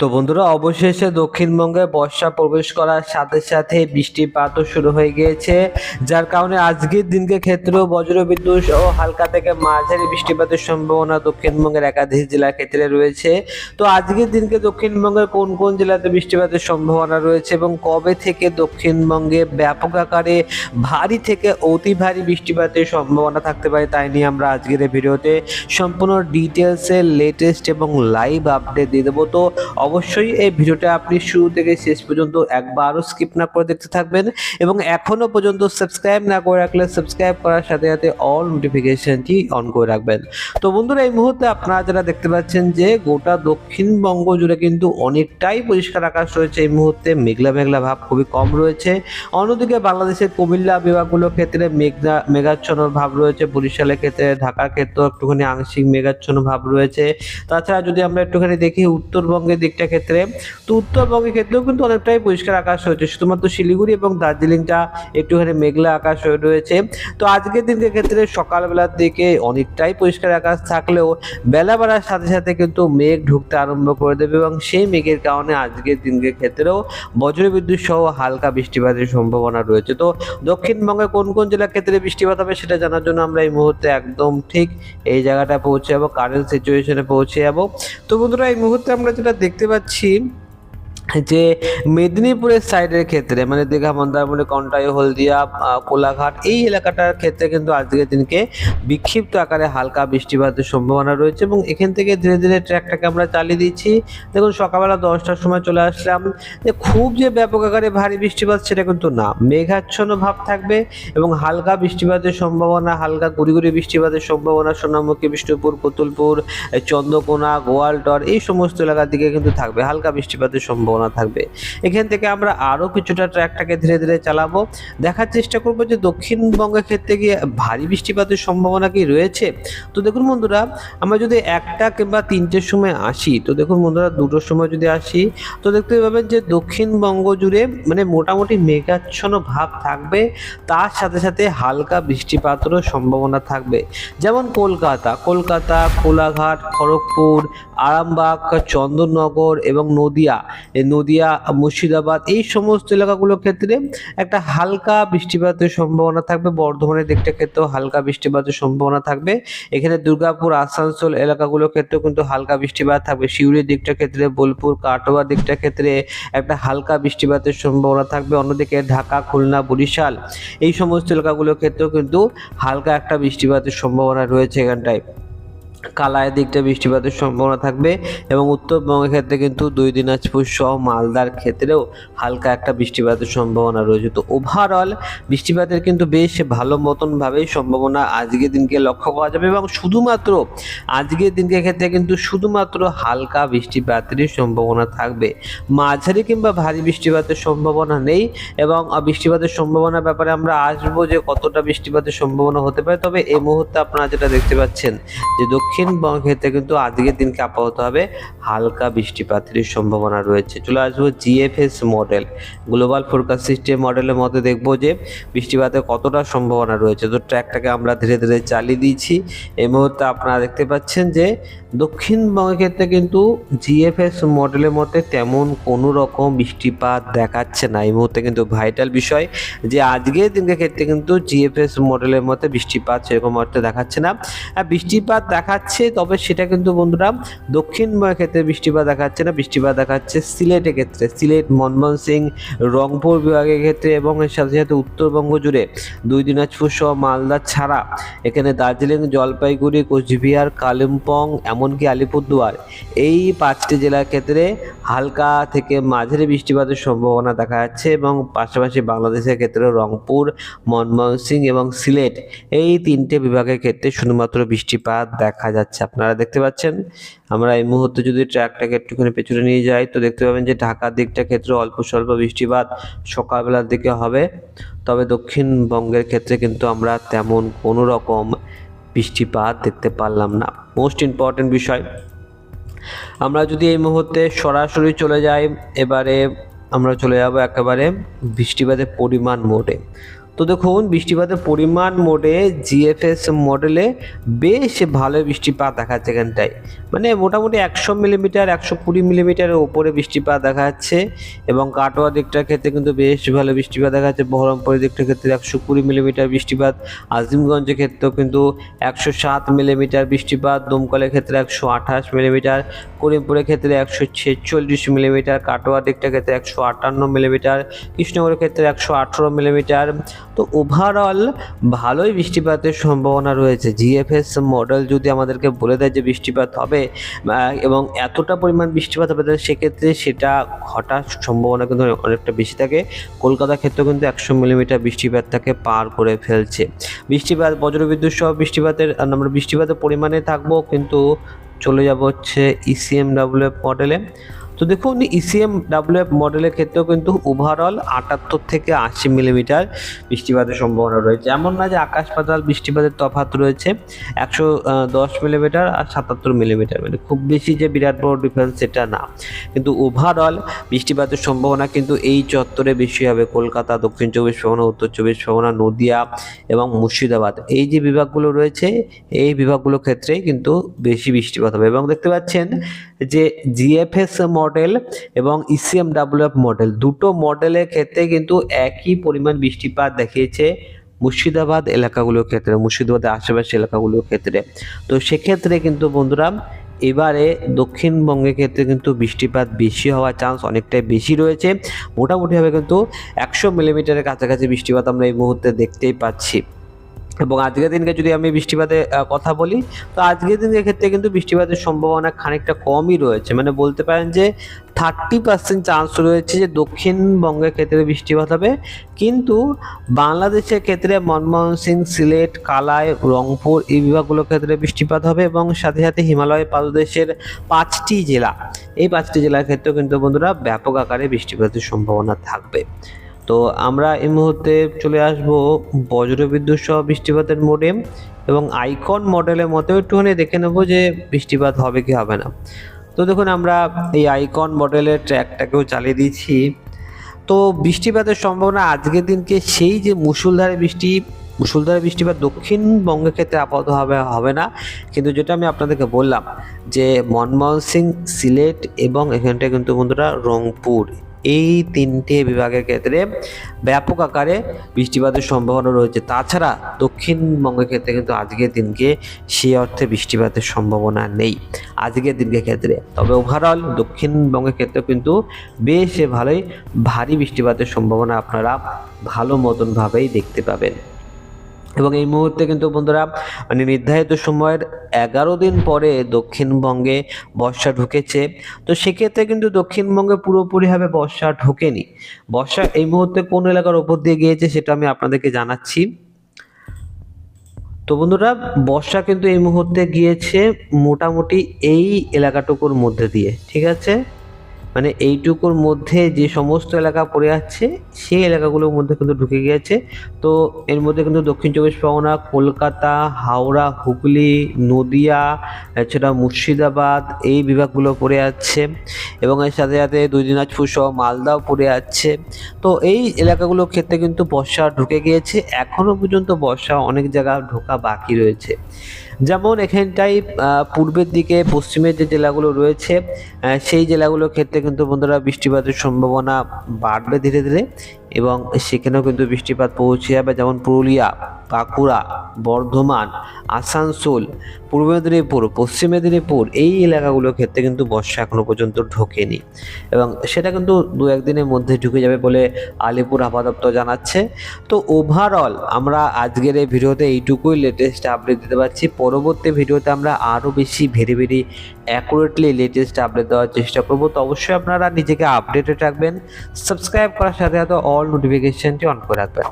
তো বন্ধুরা, অবশেষে দক্ষিণবঙ্গে বর্ষা প্রবেশ করার সাথে সাথে বৃষ্টিপাতও শুরু হয়ে গিয়েছে, যার কারণে আজকের দিনকে ক্ষেত্রেও বজ্রবিদ্যুৎ ও হালকা থেকে মাঝারি বৃষ্টিপাতের সম্ভাবনা দক্ষিণবঙ্গের একাধিক জেলার ক্ষেত্রে রয়েছে। তো আজকের দিনকে দক্ষিণবঙ্গের কোন কোন জেলাতে বৃষ্টিপাতের সম্ভাবনা রয়েছে এবং কবে থেকে দক্ষিণবঙ্গে ব্যাপক আকারে ভারী থেকে অতি ভারী বৃষ্টিপাতের সম্ভাবনা থাকতে পারে তাই নিয়ে আমরা আজকের ভিডিওতে সম্পূর্ণ ডিটেলসে লেটেস্ট এবং লাইভ আপডেট দিয়ে দেবো। তো অবশ্যই এই ভিডিওটা আপনি শুরু থেকে শেষ পর্যন্ত একবারও স্কিপ না করে দেখতে থাকবেন এবং এখনও পর্যন্ত সাবস্ক্রাইব না করে রাখলে সাবস্ক্রাইব করার সাথে সাথে অল নোটিফিকেশনটি অন করে রাখবেন। তো বন্ধুরা, এই মুহূর্তে আপনারা যারা দেখতে পাচ্ছেন যে গোটা দক্ষিণবঙ্গ জুড়ে কিন্তু অনেকটাই পরিষ্কার আকাশ রয়েছে, এই মুহূর্তে মেঘলা মেঘলা ভাব খুবই কম রয়েছে। অন্যদিকে বাংলাদেশের কুমিল্লা বিভাগগুলোর ক্ষেত্রে মেঘনা, মেঘাচ্ছন্ন ভাব রয়েছে। বরিশালের ক্ষেত্রে ঢাকার ক্ষেত্রেও একটুখানি আংশিক মেঘাচ্ছন্ন ভাব রয়েছে। তাছাড়া যদি আমরা একটুখানি দেখি, উত্তরবঙ্গের দিকটা ক্ষেত্রে। তো উত্তরবঙ্গের ক্ষেত্রেও কিন্তু অনেকটাই পরিষ্কার আকাশ হয়েছে শুধুমাত্র শিলিগুড়ি এবং দার্জিলিংটা একটুখানি মেঘলা আকাশ হয়ে রয়েছে। তো আজকের দিনের ক্ষেত্রে সকালবেলার দিকে অনেকটাই পরিষ্কার আকাশ থাকলেও বেলা বাড়ার সাথে সাথে কিন্তু মেঘ ঢুকতে আরম্ভ করে দেবে এবং সেই মেঘের কারণে আজকের দিনের ক্ষেত্রেও বজ্রবিদ্যুৎ সহ হালকা বৃষ্টিপাতের সম্ভাবনা রয়েছে। তো দক্ষিণবঙ্গে কোন কোন জেলার ক্ষেত্রে বৃষ্টিপাত হবে সেটা জানার জন্য আমরা এই মুহূর্তে একদম ঠিক এই জায়গাটা পৌঁছে যাব কারেন্ট সিচুয়েশনে পৌঁছে যাব। তো বন্ধুরা, এই মুহূর্তে আমরা যেটা দেখতে পাচ্ছি যে মেদিনীপুরের সাইডের ক্ষেত্রে মানে দীঘা, মন্দারমণি, কন্টাই, হলদিয়া কোলাঘাট, এই এলাকাটার ক্ষেত্রে কিন্তু আজকের দিনকে বিক্ষিপ্ত আকারে হালকা বৃষ্টিপাতের সম্ভাবনা রয়েছে এবং এখান থেকে ধীরে ধীরে ট্র্যাকটাকে আমরা চালিয়ে দিচ্ছি। দেখুন, সকালবেলা দশটার সময় চলে আসলাম। যে খুব যে ব্যাপক আকারে ভারী বৃষ্টিপাত, সেটা কিন্তু না। মেঘাচ্ছন্ন ভাব থাকবে এবং হালকা বৃষ্টিপাতের সম্ভাবনা, হালকা গুড়ি বৃষ্টিপাতের সম্ভাবনা, সোনামুখী, বিষ্ণুপুর কতুলপুর এই চন্দ্রকোনা গোয়ালটর এই সমস্ত এলাকার দিকে কিন্তু থাকবে হালকা বৃষ্টিপাতের সম্ভাবনা। থাকবে। এখান থেকে আমরা আরও কিছুটা ট্র্যাকটাকে ধীরে ধীরে চালাবো। দেখার চেষ্টা করব যে দক্ষিণবঙ্গের ক্ষেত্রে গিয়ে ভারী বৃষ্টিপাতের সম্ভাবনা কি রয়েছে? তো দেখুন বন্ধুরা, আমরা যদি একটা কিংবা তিনটের সময় আসি, তো দেখুন বন্ধুরা, দুটোর সময় যদি আসি, তো দেখতে পাবেন যে দক্ষিণবঙ্গ জুড়ে মানে মোটামুটি মেঘাচ্ছন্ন ভাব থাকবে। তার সাথে সাথে হালকা বৃষ্টিপাতেরও সম্ভাবনা থাকবে। যেমন কলকাতা কলকাতা, কোলাঘাট, খড়গপুর, আরামবাগ, চন্দননগর এবং নদিয়া। নদিয়া, মুর্শিদাবাদ, এই সমস্ত এলাকাগুলোর ক্ষেত্রে একটা হালকা বৃষ্টিপাতের সম্ভাবনা থাকবে। বর্ধমানের দিকটা ক্ষেত্রেও হালকা বৃষ্টিপাতের সম্ভাবনা থাকবে। এখানে দুর্গাপুর, আসানসোল এলাকাগুলোর ক্ষেত্রেও কিন্তু হালকা বৃষ্টিপাত থাকবে। শিউরির দিকটা ক্ষেত্রে, বোলপুর কাটোয়া দিকটা ক্ষেত্রে একটা হালকা বৃষ্টিপাতের সম্ভাবনা থাকবে। অন্যদিকে ঢাকা, খুলনা, বরিশাল, এই সমস্ত এলাকাগুলোর ক্ষেত্রেও কিন্তু হালকা একটা বৃষ্টিপাতের সম্ভাবনা রয়েছে এখানটায়। কালায় দিকটা বৃষ্টিপাতের সম্ভাবনা থাকবে এবং উত্তরবঙ্গের ক্ষেত্রে কিন্তু দুই দিনাজপুর সহ মালদার ক্ষেত্রেও হালকা একটা বৃষ্টিপাতের সম্ভাবনা রয়েছে। তো ওভারঅল বৃষ্টিপাতের কিন্তু বেশ ভালো মতনভাবেই সম্ভাবনা আজকের দিনকে লক্ষ্য করা যাবে এবং শুধুমাত্র আজকের দিনকে ক্ষেত্রে কিন্তু শুধুমাত্র হালকা বৃষ্টিপাতেরই সম্ভাবনা থাকবে। মাঝারি কিংবা ভারী বৃষ্টিপাতের সম্ভাবনা নেই এবং বৃষ্টিপাতের সম্ভাবনার ব্যাপারে আমরা আসব যে কতটা বৃষ্টিপাতের সম্ভাবনা হতে পারে। তবে এই মুহূর্তে আপনারা যেটা দেখতে পাচ্ছেন যে দক্ষিণবঙ্গ ক্ষেত্রে কিন্তু আজকের দিনকে আপাতত হবে হালকা বৃষ্টিপাতের সম্ভাবনা রয়েছে। চলে আসব GFS model global forecast system মডেলের মধ্যে দেখব যে বৃষ্টিপাতের কতটা সম্ভাবনা রয়েছে। তো ট্র্যাকটাকে আমরা ধীরে ধীরে চালিয়ে দিয়েছি। এই মুহূর্তে আপনারা দেখতে পাচ্ছেন যে দক্ষিণবঙ্গের ক্ষেত্রে কিন্তু জিএফএস মডেলের মধ্যে তেমন কোনো রকম বৃষ্টিপাত দেখাচ্ছে না। এই মুহূর্তে কিন্তু ভাইটাল বিষয় যে আজকের দিনকে ক্ষেত্রে কিন্তু জিএফএস মডেলের মধ্যে বৃষ্টিপাত সেরকম অর্থে দেখাচ্ছে না। আর বৃষ্টিপাত দেখাচ্ছে, তবে সেটা কিন্তু বন্ধুরা দক্ষিণময় ক্ষেত্রে বৃষ্টিপাত দেখাচ্ছে না, বৃষ্টিপাত দেখাচ্ছে সিলেটের ক্ষেত্রে। সিলেট, মনমোহন সিং, রংপুর বিভাগের ক্ষেত্রে এবং এর সাথে সাথে উত্তরবঙ্গ জুড়ে দুই দিনাজপুর সহ মালদা ছাড়া এখানে দার্জিলিং, জলপাইগুড়ি, কোচবিহার, কালিম্পং, এমনকি আলিপুরদুয়ার এই পাঁচটি জেলার ক্ষেত্রে হালকা থেকে মাঝারি বৃষ্টিপাতের সম্ভাবনা দেখা যাচ্ছে এবং পাশাপাশি বাংলাদেশের ক্ষেত্রে রংপুর, মনমোহন সিং এবং সিলেট এই তিনটে বিভাগের ক্ষেত্রে শুধুমাত্র বৃষ্টিপাত দেখা যাচ্ছে। আপনারা দেখতে পাচ্ছেন, আমরা এই মুহূর্তে যদি ট্র্যাকটাকে একটুখানি পেছনে নিয়ে যাই, তো দেখতে পাবেন যে ঢাকার দিকটা ক্ষেত্রে অল্প স্বল্প বৃষ্টিপাত সকালবেলার দিকে হবে। তবে দক্ষিণবঙ্গের ক্ষেত্রে কিন্তু আমরা তেমন কোনো রকম বৃষ্টিপাত দেখতে পারলাম না। মোস্ট ইম্পর্টেন্ট বিষয়, আমরা যদি এই মুহূর্তে সরাসরি চলে যাই, এবারে আমরা চলে যাব একেবারে বৃষ্টিপাতের পরিমাণ মোটে তো দেখুন, বৃষ্টিপাতের পরিমাণ মোডে জিএফএস মডেলে বেশ ভালো বৃষ্টিপাত দেখাচ্ছে এখানটায়। মানে মোটামুটি একশো মিলিমিটার একশো কুড়ি মিলিমিটারের ওপরে বৃষ্টিপাত দেখা যাচ্ছে এবং কাটোয়া দিকটার ক্ষেত্রে কিন্তু বেশ ভালো বৃষ্টিপাত দেখা যাচ্ছে বহরমপুরের দিকটার ক্ষেত্রে একশো কুড়ি মিলিমিটার বৃষ্টিপাত, আজিমগঞ্জের ক্ষেত্রেও কিন্তু একশো সাত মিলিমিটার বৃষ্টিপাত, দমকলের ক্ষেত্রে একশো আঠাশ মিলিমিটার করিমপুরের ক্ষেত্রে একশো ছেচল্লিশ মিলিমিটার কাটোয়া দিকটার ক্ষেত্রে একশো আটান্ন মিলিমিটার কৃষ্ণনগরের ক্ষেত্রে একশো আঠেরো মিলিমিটার তো ওভারঅল ভালোই বৃষ্টিপাতের সম্ভাবনা রয়েছে। জিএফএস মডেল যদি আমাদেরকে বলে দেয় যে বৃষ্টিপাত হবে এবং এতটা পরিমাণ বৃষ্টিপাত হবে, তাহলে সেক্ষেত্রে সেটা ঘটার সম্ভাবনা কিন্তু অনেকটা বেশি থাকে। কলকাতার ক্ষেত্রেও কিন্তু একশো মিলিমিটার বৃষ্টিপাত তাকে পার করে ফেলছে। বৃষ্টিপাত, বজ্রবিদ্যুৎ সহ বৃষ্টিপাতের আমরা বৃষ্টিপাতের পরিমাণে থাকব, কিন্তু চলে যাব হচ্ছে E ইসিএম ডাব্লিউএফ মডেলে তো দেখুন ইসিএম ডাব্লিউএফ মডেলের ক্ষেত্রেও কিন্তু ওভারঅল আটাত্তর থেকে আশি মিলিমিটার বৃষ্টিপাতের সম্ভাবনা রয়েছে। এমন না যে আকাশ পাতাল, বৃষ্টিপাতের তফাত রয়েছে। একশো দশ মিলিমিটার আর সাতাত্তর মিলিমিটার মানে খুব বেশি যে বিরাট বড় ডিফারেন্স সেটা না। কিন্তু ওভারঅল বৃষ্টিপাতের সম্ভাবনা কিন্তু এই চত্বরে বেশি হবে। কলকাতা, দক্ষিণ চব্বিশ পরগনা, উত্তর চব্বিশ পরগনা, নদিয়া এবং মুর্শিদাবাদ। এই যে বিভাগগুলো রয়েছে, এই বিভাগগুলোর ক্ষেত্রেই কিন্তু বেশি বৃষ্টিপাত হবে। এবং দেখতে পাচ্ছেন যে জিএফএস মডেল এবং E ইসিএম ডাব্লিউএফ মডেল দুটো মডেলের ক্ষেত্রে কিন্তু একই পরিমাণ বৃষ্টিপাত দেখিয়েছে মুর্শিদাবাদ এলাকাগুলোর ক্ষেত্রে, মুর্শিদাবাদের আশেপাশে এলাকাগুলোর ক্ষেত্রে। তো সেক্ষেত্রে কিন্তু বন্ধুরা, এবারে দক্ষিণবঙ্গের ক্ষেত্রে কিন্তু বৃষ্টিপাত বেশি হওয়ার চান্স অনেকটাই বেশি রয়েছে। মোটামুটিভাবে কিন্তু একশো মিলিমিটারের কাছাকাছি বৃষ্টিপাত আমরা এই মুহূর্তে দেখতেই পাচ্ছি। এবং আজকের দিনকে যদি আমি বৃষ্টিপাতের কথা বলি, তো আজকের দিনের ক্ষেত্রে কিন্তু বৃষ্টিপাতের সম্ভাবনা খানিকটা কমই রয়েছে। মানে বলতে পারেন যে থার্টি পার্সেন্ট চান্স রয়েছে যে দক্ষিণবঙ্গের ক্ষেত্রে বৃষ্টিপাত হবে। কিন্তু বাংলাদেশের ক্ষেত্রে মনমোহন সিং, সিলেট, কালাই, রংপুর এই বিভাগগুলোর ক্ষেত্রে বৃষ্টিপাত হবে এবং সাথে সাথে হিমালয় পাদদেশের পাঁচটি জেলা, এই পাঁচটি জেলার ক্ষেত্রেও কিন্তু বন্ধুরা ব্যাপক আকারে বৃষ্টিপাতের সম্ভাবনা থাকবে। তো আমরা এই মুহূর্তে চলে আসব বজ্রবিদ্যুৎ সহ বৃষ্টিপাতের মোডে এবং আইকন মডেলের মতো একটুখানি দেখে নেব যে বৃষ্টিপাত হবে কি হবে না। তো দেখুন, আমরা এই আইকন মডেলের ট্র্যাকটাকেও চালিয়ে দিয়েছি। তো বৃষ্টিপাতের সম্ভাবনা আজকের দিনকে সেই যে মুসুলধারে বৃষ্টি মুসুলধারে বৃষ্টিপাত দক্ষিণবঙ্গের ক্ষেত্রে আপাতত হবে হবে না। কিন্তু যেটা আমি আপনাদেরকে বললাম যে মনমোহন সিং সিলেট এবং এখানটা কিন্তু বন্ধুরা রংপুর। এই তিনটে বিভাগের ক্ষেত্রে ব্যাপক আকারে বৃষ্টিপাতের সম্ভাবনা রয়েছে। তাছাড়া দক্ষিণবঙ্গের ক্ষেত্রে কিন্তু আজকের দিনকে সেই অর্থে বৃষ্টিপাতের সম্ভাবনা নেই। আজকের দিনকে ক্ষেত্রে। তবে ওভারঅল দক্ষিণবঙ্গের ক্ষেত্রে কিন্তু বেশ ভালোই ভারী বৃষ্টিপাতের সম্ভাবনা আপনারা ভালো মতনভাবেই দেখতে পাবেন। এবং এই মুহূর্তে কিন্তু বন্ধুরা মানে নির্ধারিত সময়ের এগারো দিন পরে দক্ষিণবঙ্গে বর্ষা ঢুকেছে। তো সেক্ষেত্রে কিন্তু দক্ষিণবঙ্গে পুরোপুরিভাবে বর্ষা ঢোকেনি। বর্ষা এই মুহূর্তে কোন এলাকার ওপর দিয়ে গিয়েছে সেটা আমি আপনাদেরকে জানাচ্ছি। তো বন্ধুরা, বর্ষা কিন্তু এই মুহূর্তে গিয়েছে মোটামুটি এই এলাকাটুকুর মধ্যে দিয়ে, ঠিক আছে? মানে এইটুকুর মধ্যে যে সমস্ত এলাকা পড়ে যাচ্ছে সেই এলাকাগুলোর মধ্যে কিন্তু ঢুকে গিয়েছে। তো এর মধ্যে কিন্তু দক্ষিণ চব্বিশ পরগনা, কলকাতা, হাওড়া, হুগলি, নদিয়া, এছাড়া মুর্শিদাবাদ এই বিভাগগুলো পড়ে যাচ্ছে এবং এর সাথে সাথে দুই দিনাজপুর সহ মালদাও পড়ে যাচ্ছে তো এই এলাকাগুলোর ক্ষেত্রে কিন্তু বর্ষা ঢুকে গিয়েছে। এখনও পর্যন্ত বর্ষা অনেক জায়গা ঢোকা বাকি রয়েছে। যেমন এখানটায় আহ, পূর্বের দিকে পশ্চিমের যে জেলাগুলো রয়েছে সেই জেলাগুলোর ক্ষেত্রে কিন্তু বন্ধুরা বৃষ্টিপাতের সম্ভাবনা বাড়বে ধীরে ধীরে এবং সেখানেও কিন্তু বৃষ্টিপাত পৌঁছে যাবে। যেমন পুরুলিয়া বাঁকুড়া বর্ধমান আসানসোল পূর্ব মেদিনীপুর পশ্চিম মেদিনীপুর এই এলাকাগুলোর ক্ষেত্রে কিন্তু বর্ষা এখনও পর্যন্ত ঢোকেনি এবং সেটা কিন্তু দু একদিনের মধ্যে ঢুকে যাবে বলে আলিপুর দপ্তর জানাচ্ছে। তো ওভারঅল আমরা আজকের এই ভিডিওতে এইটুকুই লেটেস্ট আপডেট দিতে পারছি। পরবর্তী ভিডিওতে আমরা আরও বেশি very very accurately latest update দেওয়ার চেষ্টা করব। তো অবশ্যই আপনারা নিজেকে আপডেটেড রাখবেন সাবস্ক্রাইব করার সাথে সাথে অল নোটিফিকেশানটি অন করে রাখবেন।